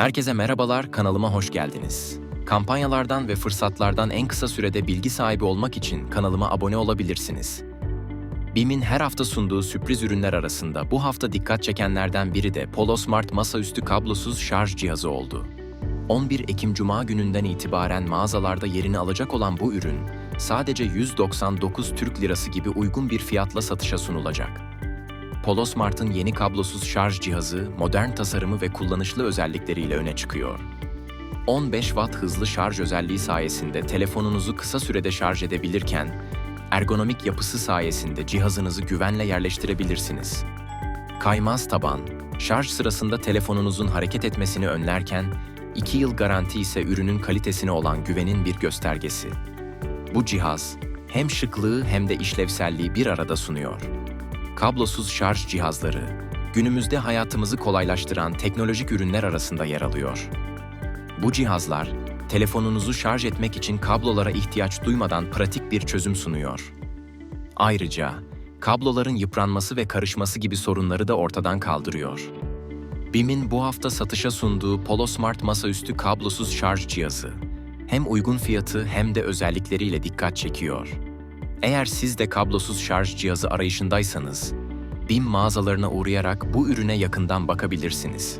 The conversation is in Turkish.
Herkese merhabalar, kanalıma hoş geldiniz. Kampanyalardan ve fırsatlardan en kısa sürede bilgi sahibi olmak için kanalıma abone olabilirsiniz. BİM'in her hafta sunduğu sürpriz ürünler arasında bu hafta dikkat çekenlerden biri de Polo Smart masaüstü kablosuz şarj cihazı oldu. 11 Ekim Cuma gününden itibaren mağazalarda yerini alacak olan bu ürün, sadece 199 Türk Lirası gibi uygun bir fiyatla satışa sunulacak. Polo Smart'ın yeni kablosuz şarj cihazı, modern tasarımı ve kullanışlı özellikleriyle öne çıkıyor. 15 Watt hızlı şarj özelliği sayesinde telefonunuzu kısa sürede şarj edebilirken, ergonomik yapısı sayesinde cihazınızı güvenle yerleştirebilirsiniz. Kaymaz taban, şarj sırasında telefonunuzun hareket etmesini önlerken, 2 yıl garanti ise ürünün kalitesine olan güvenin bir göstergesi. Bu cihaz, hem şıklığı hem de işlevselliği bir arada sunuyor. Kablosuz şarj cihazları, günümüzde hayatımızı kolaylaştıran teknolojik ürünler arasında yer alıyor. Bu cihazlar, telefonunuzu şarj etmek için kablolara ihtiyaç duymadan pratik bir çözüm sunuyor. Ayrıca, kabloların yıpranması ve karışması gibi sorunları da ortadan kaldırıyor. BİM'in bu hafta satışa sunduğu Polo Smart masaüstü kablosuz şarj cihazı, hem uygun fiyatı hem de özellikleriyle dikkat çekiyor. Eğer siz de kablosuz şarj cihazı arayışındaysanız, BİM mağazalarına uğrayarak bu ürüne yakından bakabilirsiniz.